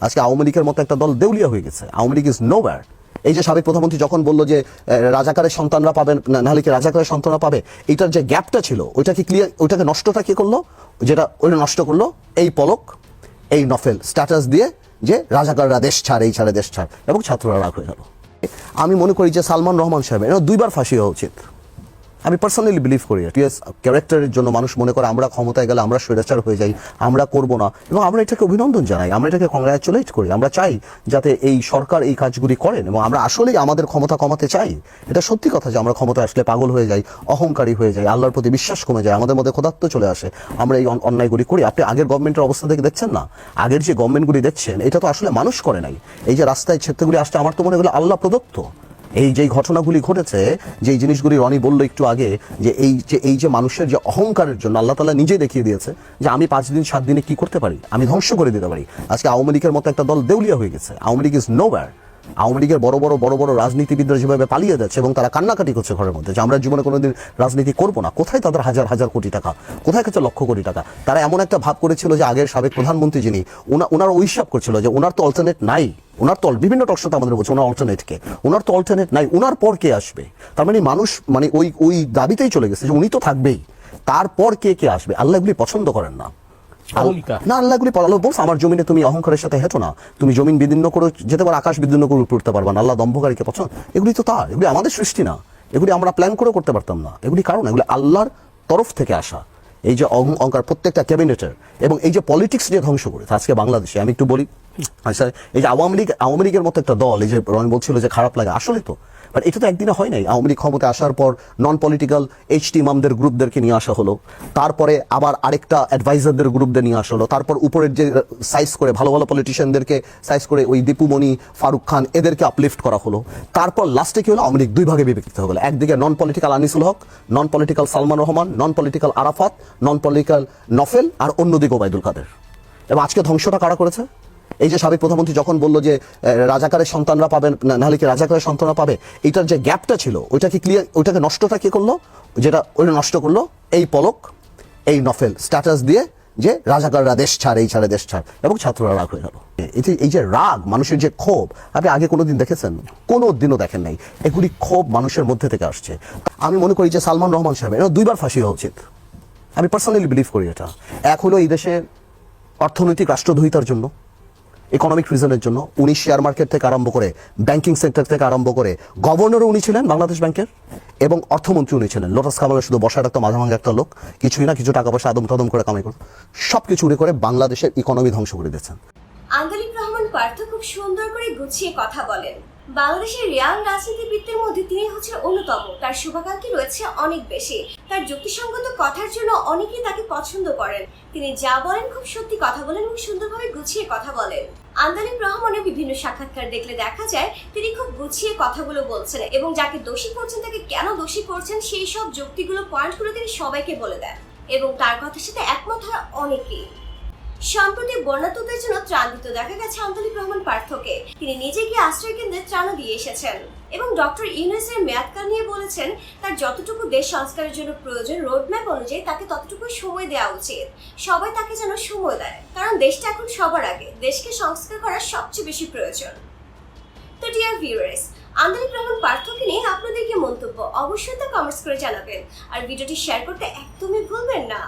আজকে আওয়ামী লীগের মতো একটা দল দেউলিয়া হয়ে গেছে। আওয়ামী লীগ ইজ নোওয়্যার এই যে সাবেক প্রধানমন্ত্রী যখন বলল যে রাজাকারের সন্তানরা পাবেন না- নাহলে কি রাজাকারের সন্তানরা পাবে? এটার যে গ্যাপটা ছিল ওইটাকে ক্লিয়ার ওইটাকে নষ্টটা কি করল? যেটা ওইটা নষ্ট করল এই পলক, এই নফেল স্ট্যাটাস দিয়ে যে রাজাকাররা দেশ ছাড়, এই ছাড়ে, দেশ ছাড়, এবং ছাত্ররা রাগ হয়ে গেল। আমি মনে করি যে সালমান রহমান সাহেব এরা দুইবার ফাঁসি হওয়া উচিত। আমি পার্সোনালি বিলিভ করি টিএস ক্যারেক্টারের জন্য মানুষ মনে করে আমরা ক্ষমতায় গেলে আমরা স্বৈরাচার হয়ে যাই, আমরা করব না। এবং আমরা এটাকে অভিনন্দন জানাই, আমরা এটাকে কংগ্রাচুলেট করি, আমরা চাই যাতে এই সরকার এই কাজগুলি করেন এবং আমরা আসলেই আমাদের ক্ষমতা কমাতে চাই। এটা সত্যি কথা যে আমরা ক্ষমতা আসলে পাগল হয়ে যাই, অহংকারী হয়ে যাই, আল্লাহর প্রতি বিশ্বাস কমে যায়, আমাদের মধ্যে ক্ষুধাত্ম চলে আসে। আমরা এই অন্যায়গুলি করি। আপনি আগের গভর্নমেন্টের অবস্থা থেকে দেখছেন না? আগের যে গভর্নমেন্টগুলি দেখছেন, এটা তো আসলে মানুষ করে নাই। এই যে রাস্তায় ছেত্রগুলি আসছে, আমার তো মনে হলো আল্লাহ প্রদত্ত। এই যে ঘটনাগুলি ঘটেছে যে জিনিসগুলি রনি বলল একটু আগে, যে এই যে এই যে মানুষের যে অহংকারের জন্য আল্লাহ তালা নিজে দেখিয়ে দিয়েছে, যে আমি পাঁচ দিন, সাত দিনে কি করতে পারি? আমি ধ্বংস করে দিতে পারি। আজকে আওয়ামী লীগের মতো একটা দল দেউলিয়া হয়ে গেছে। আওয়ামী লীগ ইজ নোওয়্যার আওয়ামী লীগের বড় বড় বড় বড় রাজনীতিবিদরা যেভাবে পালিয়ে যাচ্ছে এবং তারা কান্নাকাটি করছে ঘরের মধ্যে যে আমরা জীবনে কোনোদিন রাজনীতি করব না। কোথায় তাদের হাজার হাজার কোটি টাকা? কোথায় গেছে লক্ষ কোটি টাকা? তারা এমন একটা ভাব করেছিল যে আগের সাবেক প্রধানমন্ত্রী যিনি ওনা- ওনার ওই হিসাব করছিল যে ওনার তো অল্টারনেট নাই। ওনার তো বিভিন্ন টকশোতে আমাদের বলছে ওনার অল্টারনেটকে ওনার তো অল্টারনেট নাই। ওনার পর কে আসবে? তার মানে মানুষ মানে ওই ওই দাবিতেই চলে গেছে যে উনি তো থাকবেই। তারপর কে কে আসবে? আল্লাহ এগুলি পছন্দ করেন না। না আল্লাহগুলি আল্লাহ বলছে আমার জমিনে তুমি অহংকারের সাথে হেঁটো না। তুমি জমিন বিদীর্ণ করে যেতে পারো আকাশ বিদীর্ণ করে উপরে পারবা না। আল্লাহ দম্ভকারীকে পছন্দ। এগুলি তো তার এগুলি আমাদের সৃষ্টি না। এগুলি আমরা প্ল্যান করে করতে পারতাম না। এগুলি কারণ এগুলি আল্লাহর তরফ থেকে আসা। এই যে অহংকার প্রত্যেকটা ক্যাবিনেটের এবং এই যে পলিটিক্স যে ধ্বংস করেছে আজকে বাংলাদেশে আমি একটু বলি আচ্ছা এই যে আওয়ামী লীগ আওয়ামী লীগের মতো একটা দল এই যে রনি বলছিল যে খারাপ লাগে আসলে তো বাট এটা তো একদিনে হয় নাই। আওয়ামী লীগ ক্ষমতায় আসার পর নন পলিটিক্যাল এইচ টি ইমামদের গ্রুপদেরকে নিয়ে আসা হলো। তারপরে আবার আরেকটা অ্যাডভাইজারদের গ্রুপদের নিয়ে আসা হলো। তারপর উপরের যে সাইজ করে, ভালো ভালো পলিটিশিয়ানদেরকে সাইজ করে ওই দীপুমণি ফারুক খান এদেরকে আপলিফট করা হলো। তারপর লাস্টে কি হলো? আওয়ামী লীগ দুই ভাগে বিভক্ত হয়ে গেলো। একদিকে non political Anisul Huq non political Salman Rahman non political Arafat non political Nofel, আর অন্যদিকে ওবায়দুল কাদের। এবং আজকে ধ্বংসটা কারা করেছে? এই যে সাবেক প্রধানমন্ত্রী যখন বলল যে রাজাকারের সন্তানরা পাবেন নাহলে কি রাজাকারের সন্তানরা পাবে? এটার যে গ্যাপটা ছিল ওইটাকে ক্লিয়ার ওইটাকে নষ্টটা কি করল? যেটা ওইটা নষ্ট করল এই পলক, এই নফেল স্ট্যাটাস দিয়ে যে রাজাকাররা দেশ ছাড়, এই ছাড়ে দেশ ছাড়, এবং ছাত্ররা রাগ হয়ে গেল। যে এই যে রাগ, মানুষের যে ক্ষোভ, আপনি আগে কোনোদিন দেখেছেন? কোনো দিনও দেখেন নাই। এগুলি ক্ষোভ মানুষের মধ্যে থেকে আসছে। আমি মনে করি যে সালমান রহমান সাহেব এরা দুইবার ফাঁসি হওয়া উচিত। আমি পার্সোনালি বিলিভ করি এটা। এক হলো এই দেশে অর্থনৈতিক রাষ্ট্রদ্রোহিতার জন্য। ইকোনমিক রিজনের জন্য উনি শেয়ার মার্কেট থেকে আরম্ভ করে ব্যাংকিং সেক্টর থেকে আরম্ভ করে গভর্নরও উনি ছিলেন, বাংলাদেশ ব্যাংকের, এবং অর্থমন্ত্রী উনি ছিলেন। লোটাস কামালে শুধু বসার একটা মাঝে মাঝে একটা লোক, কিছুই না, কিছু টাকা পয়সা আদম তদম করে কামাই করত। সব কিছু উনি করে বাংলাদেশের ইকোনমি ধ্বংস করে দিয়েছেন। রহমান পার্থ খুব সুন্দর করে গুছিয়ে কথা বলেন। বাংলাদেশের রিয়াল রাজনীতিবিদদের মধ্যে তিনি অন্যতম। তার শুভাকাঙ্ক্ষী রয়েছে অনেক বেশি। তার যুক্তিসঙ্গত কথার জন্য অনেকেই তাকে পছন্দ করেন। তিনি যা বলেন খুব সত্যি কথা বলেন এবং সুন্দরভাবে গুছিয়ে কথা বলেন। আন্দালিম রহমানের বিভিন্ন সাক্ষাৎকার দেখলে দেখা যায় তিনি খুব গুছিয়ে কথাগুলো বলছেন এবং যাকে দোষী করছেন, তাকে কেন দোষী করছেন, সেই সব যুক্তিগুলো পয়েন্টগুলো তিনি সবাইকে বলে দেন এবং তার কথার সাথে একমত হয় অনেকেই। সম্প্রতি বন্যাতুদের জন্য ত্রাণ দিতে দেখা গেছে আন্তরিক রহমান পার্থকে। তিনি নিজে গিয়ে আশ্রয় কেন্দ্রে ত্রাণও দিয়ে এসেছেন। এবং ডক্টর ইউনুসের মেয়াদকাল নিয়ে বলেছেন, তার যতটুকু দেশ সংস্কারের জন্য প্রয়োজন রোডম্যাপ অনুযায়ী তাকে ততটুকু সময় দেওয়া উচিত। সবাই তাকে যেন সময় দেয়। কারণ দেশটা এখন সবার আগে। দেশকে সংস্কার করার সবচেয়ে বেশি প্রয়োজন। তো ডিয়ার ভিউয়ার্স আন্দোলিক রহমান পার্থকে নিয়ে আপনাদের কি মন্তব্য? অবশ্যই তা কমেন্টস করে জানাবেন। আর ভিডিওটি শেয়ার করতে একদমই ভুলবেন না।